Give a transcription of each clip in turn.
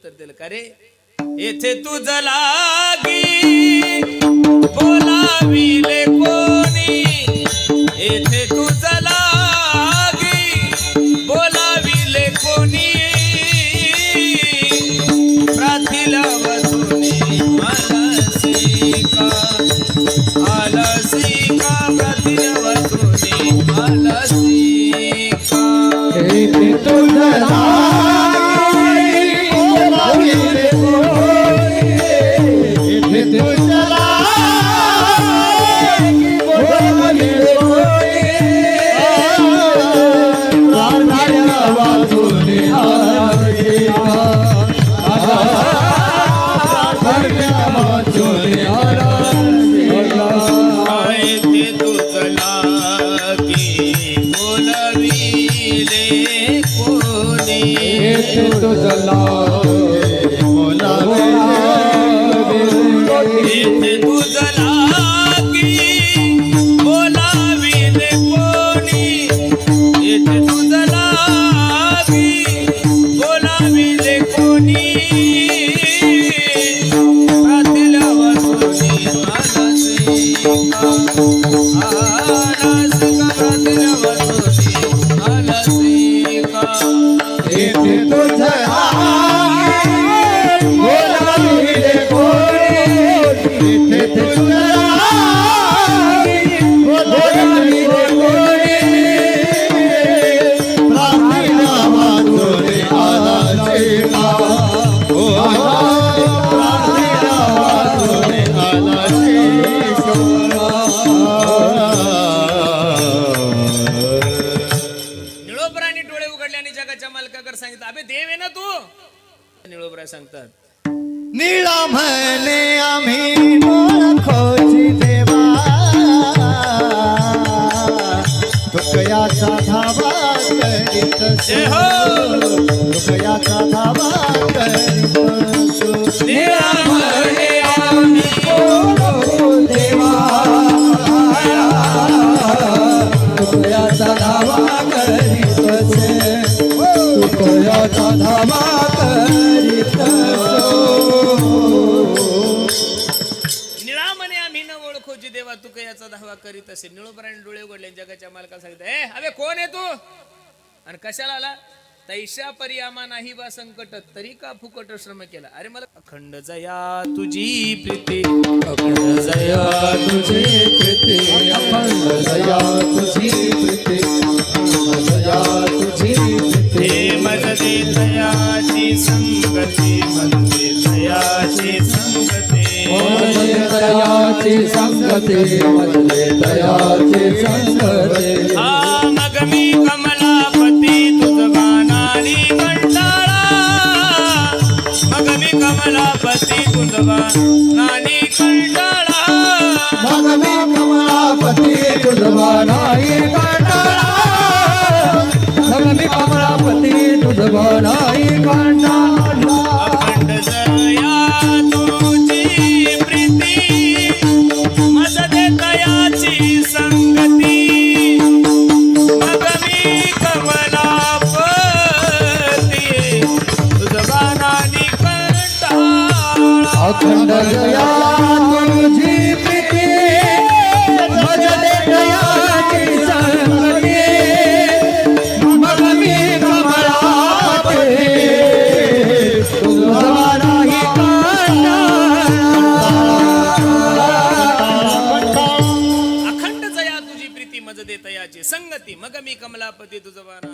उत्तर दिलं. का रे? येथे तुझ लागी बोलाविले को Salvador. रुपयाचा हो! धावा हो, निळामने आम्ही न ओळखोजी देवा तू कयाचा धावा करीत असे. निळोबराने डोळे उघडले जगाच्या मालकाला सांगितलं ए अरे कोण आहे तू? आणि कशाला आला? तैशा परियामा नाही बा संकट तरी का फुकट श्रम केला? अरे मला अखंड जया तुझी प्रीती. अखंड जया तुझी प्रीती. अखंड जया तुझी प्रीती. अखंड जया तुझी मजदे दयाची संगती दयाची संगती. दयाची संगती मजदे दयाची संगती. हा मग मी कमा कमलापती कुंदवा नाणी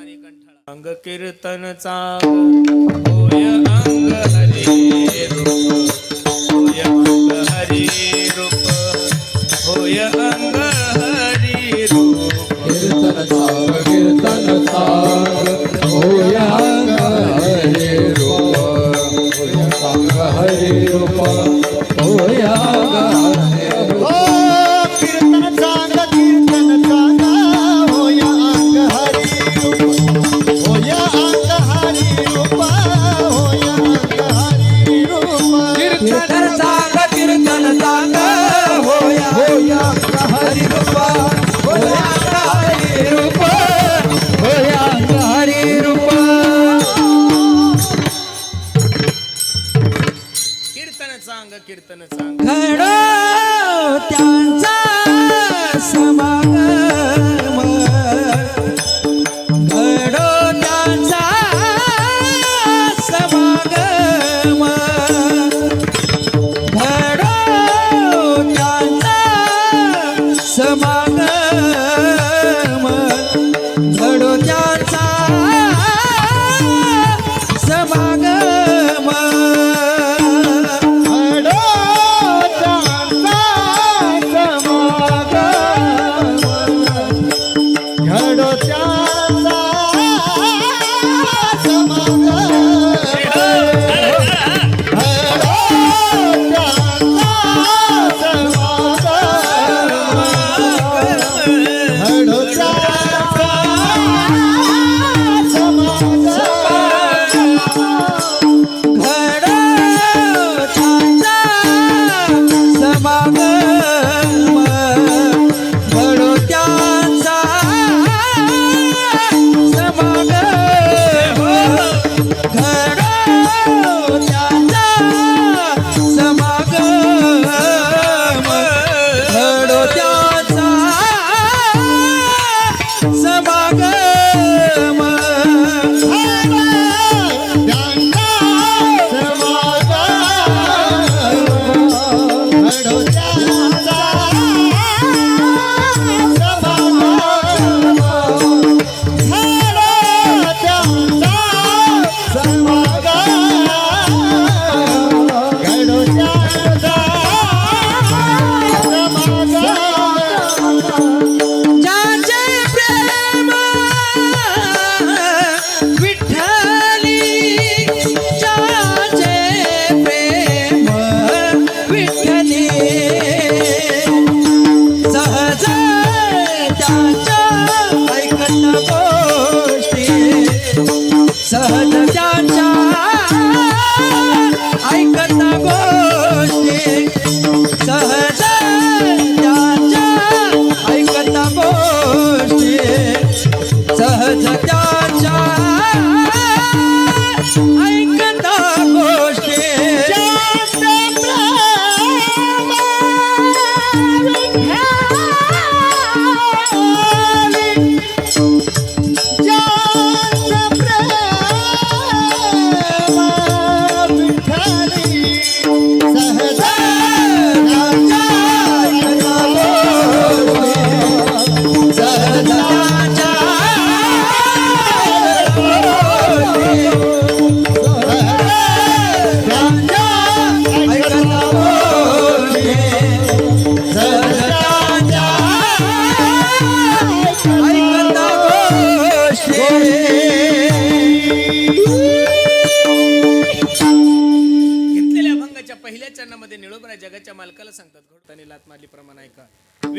अंग कीर्तन चांग अंग हरी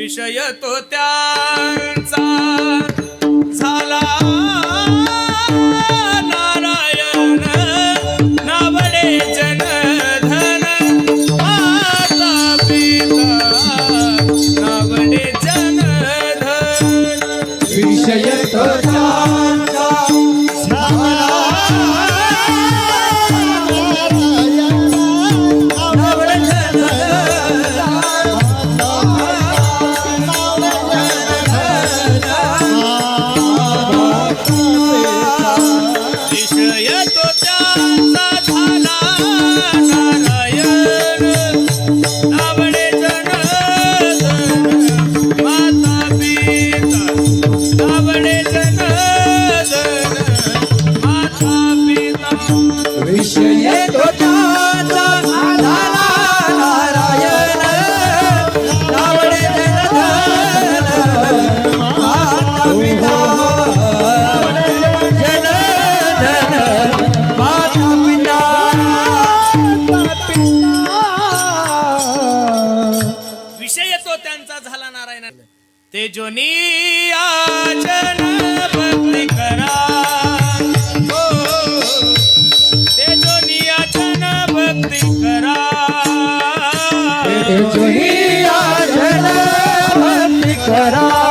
विषय तो त्यांचा. झाला भक्ती करा. भक्ती करा.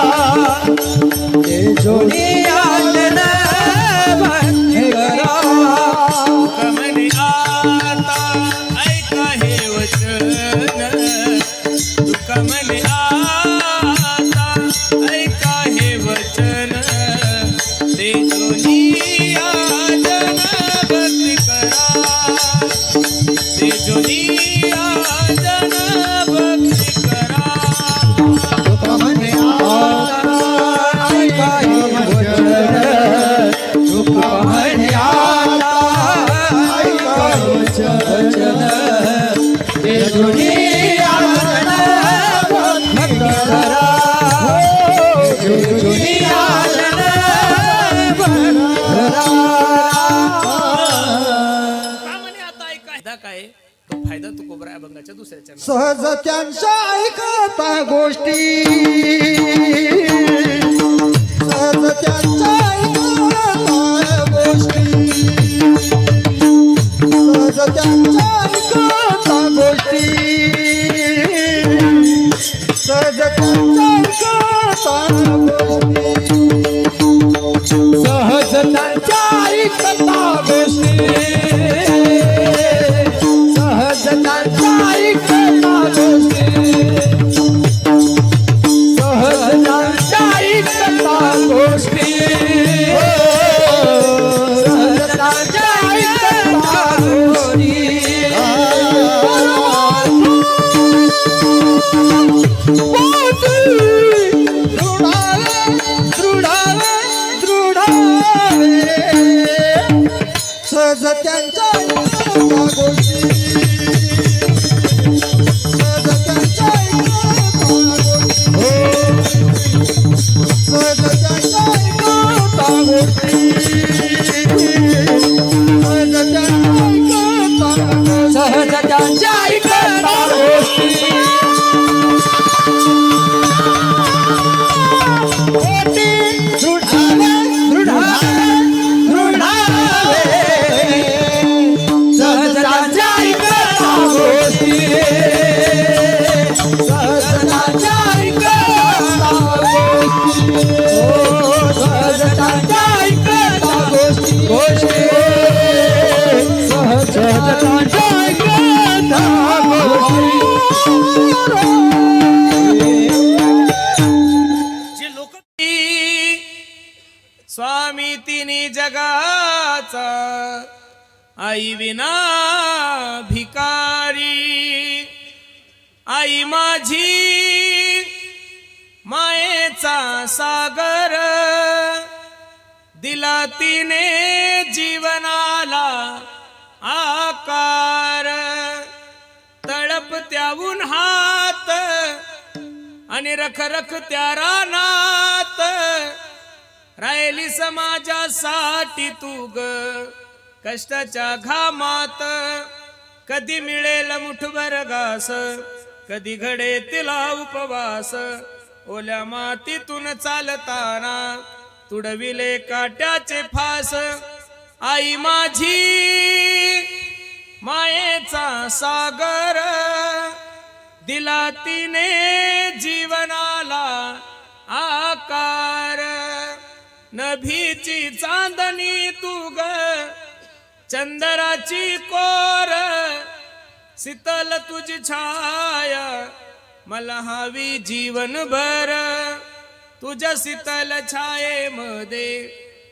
वाचा आई विना भिकारी आई माझी मायेचा सागर। दिला तिने जीवनाला आकार। तळप त्याहून हात आणि रखरख त्या रानात। राहिली समाजासाठी तू ग. कष्टाच्या घामात कधी मिळेल मुठभर घास कधी घडे तिला उपवास. ओल्या मातीतून चालताना तुडविले काट्याचे फास. आई माझी मायेचा सागर दिला तिने जीवनाला आकार. नभीची चांदणी तू ग चंदराची कोर शीतल तुझी छाया मला हवी जीवनभर. तुझ्या शीतल छायेमध्ये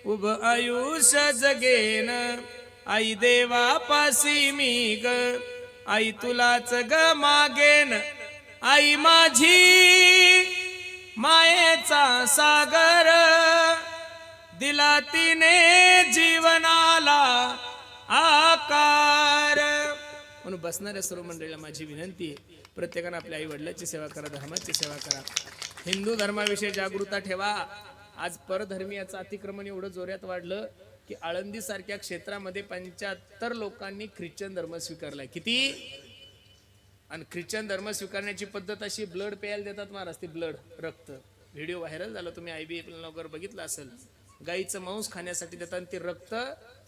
उभ आयुष्य जगेन. आई देवा पासी मी ग आई तुलाच ग मागेन. आई माझी मायेचा सागर. दिला तिने जीवनाला आकार. म्हणून बसणाऱ्या सर्व मंडळीला माझी विनंती आहे प्रत्येकानं आपल्या आई वडिलाची सेवा करा धर्माची सेवा करा. हिंदू धर्माविषयी जागृता ठेवा. आज परधर्मीयाचं अतिक्रमण एवढं जोरात वाढलं की आळंदी सारख्या क्षेत्रामध्ये पंच्याहत्तर लोकांनी ख्रिश्चन धर्म स्वीकारलाय. किती? आणि ख्रिश्चन धर्म स्वीकारण्याची पद्धत अशी ब्लड प्यायला देतात महाराज ती ब्लड रक्त. व्हिडिओ व्हायरल झाला तुम्ही आय बी लवकर बघितलं असेल. गाईचं मांस खाण्यासाठी देतात आणि ते रक्त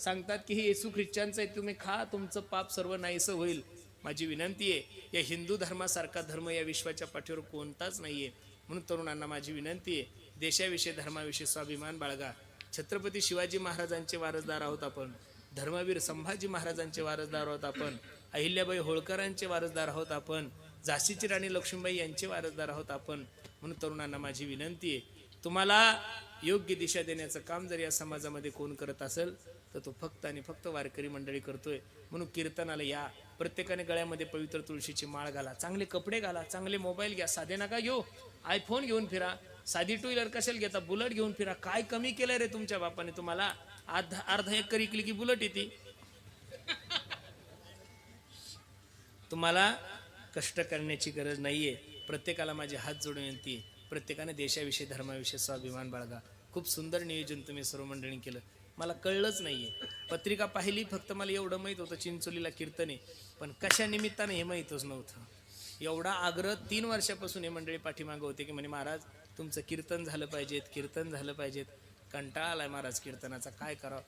सांगतात की हे येसू ख्रिश्चनचं आहे तुम्ही खा तुमचं पाप सर्व नाहीसं होईल. माझी विनंती आहे या हिंदू धर्मासारखा धर्म या विश्वाच्या पाठीवर कोणताच नाही आहे म्हणून तरुणांना माझी विनंती आहे देशाविषयी धर्माविषयी स्वाभिमान बाळगा. छत्रपती शिवाजी महाराजांचे वारसदार आहोत आपण. धर्मवीर संभाजी महाराजांचे वारसदार आहोत आपण. अहिल्याबाई होळकरांचे वारसदार आहोत आपण. झाशीची राणी लक्ष्मीबाई यांचे वारसदार आहोत आपण. म्हणून तरुणांना माझी विनंती आहे तुम्हाला योग्य दिशा देण्याचं काम जर या समाजामध्ये कोण करत असेल तर तो फक्त आणि फक्त वारकरी मंडळी करतोय. म्हणून कीर्तनाला या. प्रत्येकाने गळ्यामध्ये पवित्र तुळशीची माळ घाला. चांगले कपडे घाला. चांगले मोबाईल घ्या. साधे नका घेऊ. आयफोन घेऊन फिरा. साधी टू व्हीलर कशाला घेता? बुलेट घेऊन फिरा. काय कमी केलंय रे तुमच्या बापाने तुम्हाला? अर्धा अर्धा एकर इकली की बुलेट येते. तुम्हाला कष्ट करण्याची गरज नाहीये. प्रत्येकाला माझे हात जोडून विनंती आहे. प्रत्येकाने देशाविषयी धर्माविषयी स्वाभिमान बाळगा. खूप सुंदर नियोजन तुम्ही सर्वमंडळी केलं. मला कळलंच नाही आहे पत्रिका पाहिली फक्त मला एवढं माहीत होतं चिंचोलीला कीर्तन. आहे पण कशा निमित्ताने हे माहीतच नव्हतं. एवढा आग्रह तीन वर्षापासून हे मंडळी पाठीमागं होते की म्हणे महाराज तुमचं कीर्तन झालं पाहिजेत कीर्तन झालं पाहिजेत. कंटाळा आलाय महाराज कीर्तनाचा. काय करावं?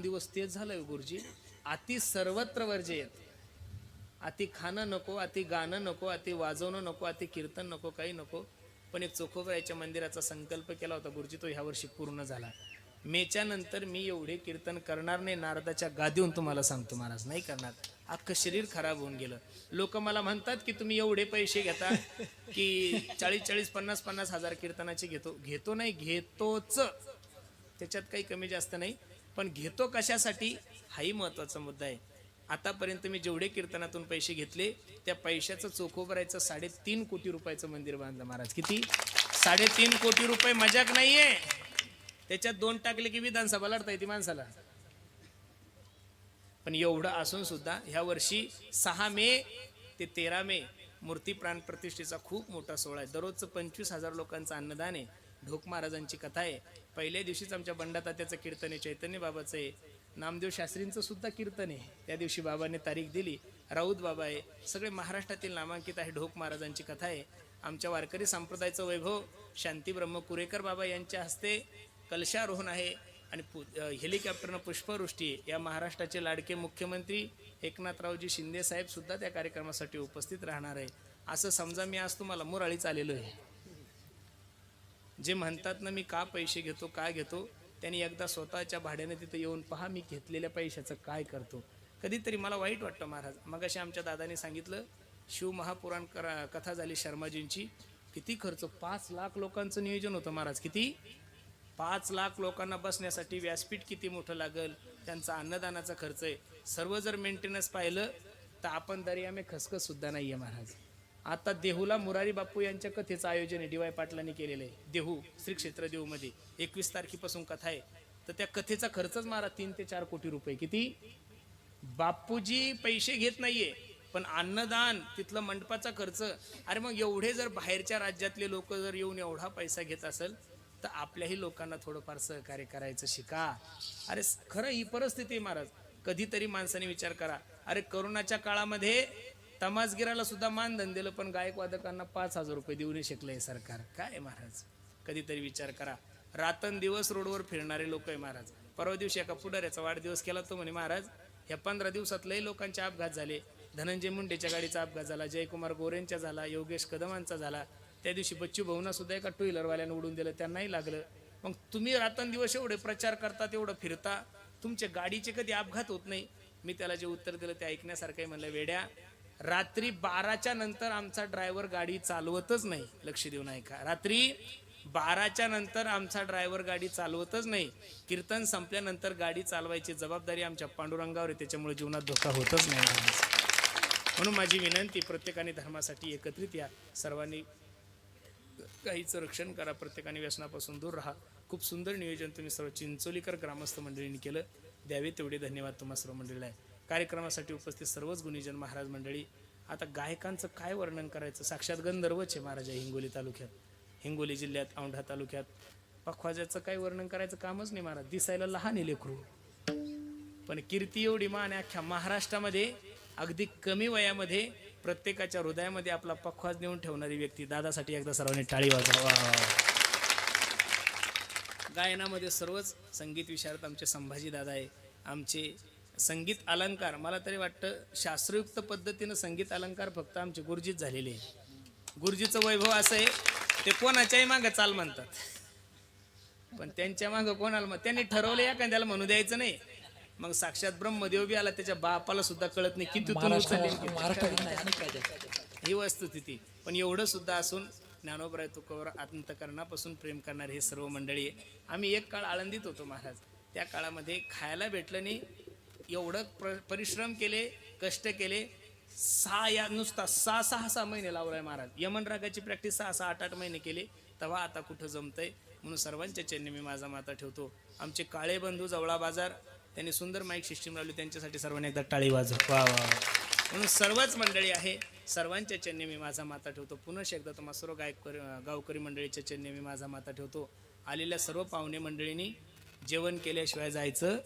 दिवस तेच झालंय गुरुजी. अति सर्वत्र वर्जे आहेत अति खाणं नको अति गाणं नको अति वाजवणं नको अति कीर्तन नको काही नको. पण एक चोखोबरायच्या मंदिराचा संकल्प केला होता गुरुजी तो ह्यावर्षी पूर्ण झाला. मेच्या नंतर मी एवढे कीर्तन करणार नाही नारदाच्या गादीहून तुम्हाला सांगतो महाराज नाही करणार. अख्खं शरीर खराब होऊन गेलं. लोक मला म्हणतात की तुम्ही एवढे पैसे घेता की चाळीस चाळीस पन्नास पन्नास हजार कीर्तनाचे घेतो. घेतो नाही घेतोच. त्याच्यात काही कमी जास्त नाही पण घेतो कशासाठी? हाही महत्त्वाचा मुद्दा आहे. आतापर्यंत मी जेवढे कीर्तनातून पैसे घेतले त्या पैशाचं चोखोबरायचं साडेतीन कोटी रुपयाचं मंदिर बांधलं महाराज. किती? साडेतीन कोटी रुपये मजाक नाहीये. त्याच्यात दोन टाकले की विधानसभा लढता येते माणसाला. पण एवढं असून सुद्धा ह्या वर्षी सहा मे ते तेरा मे मूर्ती प्राण प्रतिष्ठेचा खूप मोठा सोहळा आहे. दररोजचं पंचवीस हजार लोकांचं अन्नदान आहे. ढोक महाराजांची कथा आहे. पहिल्या दिवशीच आमच्या बंडातात्याचं कीर्तन आहे चैतन्य बाबाचं आहे. नामदेव शास्त्रींचं सुद्धा कीर्तन आहे. त्या दिवशी बाबांनी तारीख दिली. राऊत बाबा आहे. सगळे महाराष्ट्रातील नामांकित आहे. ढोक महाराजांची कथा आहे. आमच्या वारकरी संप्रदायाचं वैभव शांती ब्रह्म कुरेकर बाबा यांच्या हस्ते कलशारोहण आहे आणि पु हेलिकॉप्टरनं पुष्पवृष्टी या महाराष्ट्राचे लाडके मुख्यमंत्री एकनाथरावजी शिंदे साहेबसुद्धा त्या कार्यक्रमासाठी उपस्थित राहणार आहे असं समजा मी आज तुम्हाला मुराळीच आलेलो आहे. जे म्हणतात ना मी का पैसे घेतो का घेतो त्यांनी एकदा स्वतःच्या भाड्याने तिथं येऊन पहा मी घेतलेल्या पैशाचं काय करतो. कधीतरी मला वाईट वाटतं महाराज. मगाशी आमच्या दादाने सांगितलं शिवमहापुराण करा कथा झाली शर्माजींची. किती खर्च? पाच लाख लोकांचं नियोजन होतं महाराज किती? पाच लाख लोकांना बसण्यासाठी व्यासपीठ किती मोठं लागल? त्यांचा अन्नदानाचा खर्च आहे. सर्व जर मेंटेनन्स पाहिलं तर आपण दर्यामे खसखस सुद्धा आहे महाराज. आता देहूला मुरारी बापू यांच्या कथेचं आयोजन आहे डी वाय पाटलांनी केलेलं आहे. देहू श्री क्षेत्र देहूमध्ये. एकवीस तारखेपासून कथा आहे. तर त्या कथेचा खर्चच मारा तीन ते चार कोटी रुपये. किती? बापूजी पैसे घेत नाहीये पण अन्नदान तिथलं मंडपाचा खर्च. अरे मग एवढे जर बाहेरच्या राज्यातले लोक जर येऊन एवढा पैसा घेत असेल तर आपल्याही लोकांना थोडंफार सहकार्य करायचं शिका. अरे खरं ही परिस्थिती आहे महाराज. कधीतरी माणसाने विचार करा. अरे करोनाच्या काळामध्ये तमासगिराला सुद्धा मानधन दिलं पण गायकवादकांना पाच हजार रुपये देऊ नाही शकलं हे सरकार. काय आहे महाराज? कधीतरी विचार करा. रातन दिवस रोडवर फिरणारे लोक आहे महाराज. परवा दिवशी एका पुढाऱ्याचा वाढदिवस केला तो म्हणे महाराज ह्या पंधरा दिवसात लई लोकांचे अपघात झाले. धनंजय मुंडेच्या गाडीचा अपघात झाला जयकुमार गोरेंचा झाला योगेश कदमांचा झाला. त्या दिवशी बच्चू भाऊना सुद्धा एका टू व्हीलरवाल्यानं उडून दिलं त्यांनाही लागलं. मग तुम्ही रात्रंदिवस एवढे प्रचार करता तेवढं फिरता. तुमच्या गाडीचे कधी अपघात होत नाही. मी त्याला जे उत्तर दिलं ते ऐकण्यासारखं आहे म्हणलं वेड्या रात्री बाराच्या नंतर आमचा ड्रायव्हर गाडी चालवतच नाही लक्ष देऊन ऐका रात्री बाराच्या नंतर आमचा ड्रायव्हर गाडी चालवतच नाही. कीर्तन संपल्यानंतर गाडी चालवायची जबाबदारी आमच्या पांडुरंगावर आहे त्याच्यामुळे जीवनात धोका होतच नाही म्हणून माझी विनंती प्रत्येकाने धर्मासाठी एकत्रित या. सर्वांनी गाईचं रक्षण करा प्रत्येकाने व्यसनापासून दूर राहा. खूप सुंदर नियोजन तुम्ही सर्व चिंचोलीकर ग्रामस्थ मंडळींनी केलं. द्यावे तेवढे धन्यवाद तुम्हा सर्व मंडळीला आहे कार्यक्रमासाठी उपस्थित सर्वच गुणीजन महाराज मंडळी आता गायकांचं काय वर्णन करायचं? साक्षात गंधर्वच आहे महाराज हिंगोली तालुक्यात. हिंगोली जिल्ह्यात औंढा तालुक्यात. पखवाजाचं काय वर्णन करायचं कामच नाही महाराज. दिसायला लहान आहे लेकरू. पण कीर्ती एवढी मान अख्ख्या महाराष्ट्रामध्ये अगदी कमी वयामध्ये प्रत्येकाच्या हृदयामध्ये आपला पखवाज नेऊन ठेवणारी व्यक्ती दादासाठी एकदा सर्वांनी टाळी वाजवा. गायनामध्ये सर्वच संगीत विशारद आमचे संभाजी दादा आहे. आमचे संगीत अलंकार मला तरी वाटतं शास्त्रयुक्त पद्धतीनं संगीत अलंकार फक्त आमचे गुरुजीत झालेले आहे गुरुजीचं वैभव असं आहे ते कोणाच्याही मागं चाल म्हणतात. पण त्यांच्या मागं कोणाला मग त्यांनी ठरवलं एखाद्याला म्हणू द्यायचं नाही. मग साक्षात ब्रह्मदेव बी आला त्याच्या बापाला सुद्धा कळत नाही किती. ही वस्तुस्थिती. पण एवढं सुद्धा असून ज्ञानोबराय तुकोवर अंतकरणापासून प्रेम करणारे हे सर्व मंडळी आम्ही एक काळ आळंदीत होतो महाराज. त्या काळामध्ये खायला भेटलं नाही एवढं प्र परिश्रम केले कष्ट केले. सहा या नुसता सहा सहा सहा महिने लावलाय महाराज. यमन रागाची प्रॅक्टिस सहा सहा आठ आठ महिने केली. तेव्हा आता कुठं जमतंय? म्हणून सर्वांच्या चरणी मी माझा माता ठेवतो. आमचे काळे बंधू जवळा बाजार त्यांनी सुंदर माईक सिस्टीम लावली. त्यांच्यासाठी सर्वांनी एकदा टाळी वाजव. वा वा म्हणून सर्वच मंडळी आहे सर्वांच्या चरणी मी माझा माता ठेवतो. पुनश एकदा तुम्हा सर्व गायकरी गावकरी मंडळीच्या चरणी मी माझा माता ठेवतो. आलेल्या सर्व पाहुणे मंडळींनी जेवण केल्याशिवाय जायचं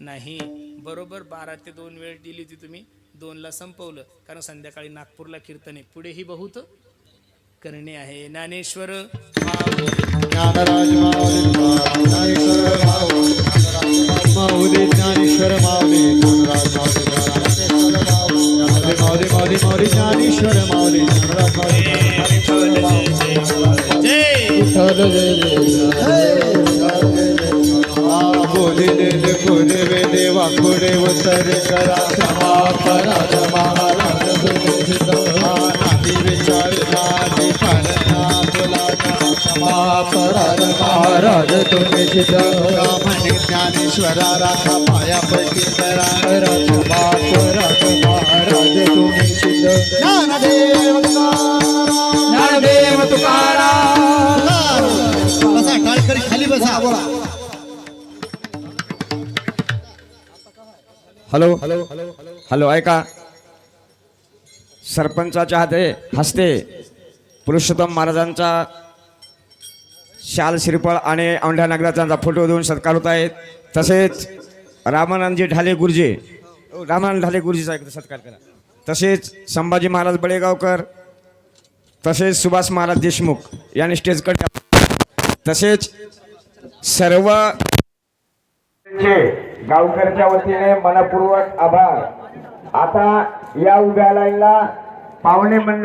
नाही बरोबर बारा ते दोन वेळ दिली होती तुम्ही दोनला संपवलं कारण संध्याकाळी नागपूरला कीर्तन आहे पुढेही बहुत करणे आहे ज्ञानेश्वर माऊली. ज्ञानेश्वर माऊली माऊली माऊली माऊली ज्ञानेश्वर माऊली जय जय जय बोले देले वे देवा कोरे उतर करा क्षमा पराध महाराज तुझे सिद्ध नादी विचार नादी करना तुला क्षमा परा महाराज तुम्ही सिद्ध ब्राह्मणी ज्ञानेश्वरा राखा पायापैकी करा क्षमा परा महाराज तुम्ही सिद्ध ज्ञानदेव तुकारा ज्ञानदेव तुकारा हॅलो. हॅलो ऐका. सरपंचाच्या हाते हस्ते पुरुषोत्तम महाराजांचा शाल श्रीफळ आणि औंढ्या नागराजांचा फोटो देऊन सत्कार होत आहेत. तसेच रामानंदजी ढाले गुरुजी. रामानंद ढाले गुरुजीचा एक सत्कार करा तसेच संभाजी महाराज बळेगावकर तसेच सुभाष महाराज देशमुख यांनी स्टेजकडे तसेच सर्व गावकरच्या वतीने मनपूर्वक आभार. आता या उभ्या लाईनला पाहुणे मंडळ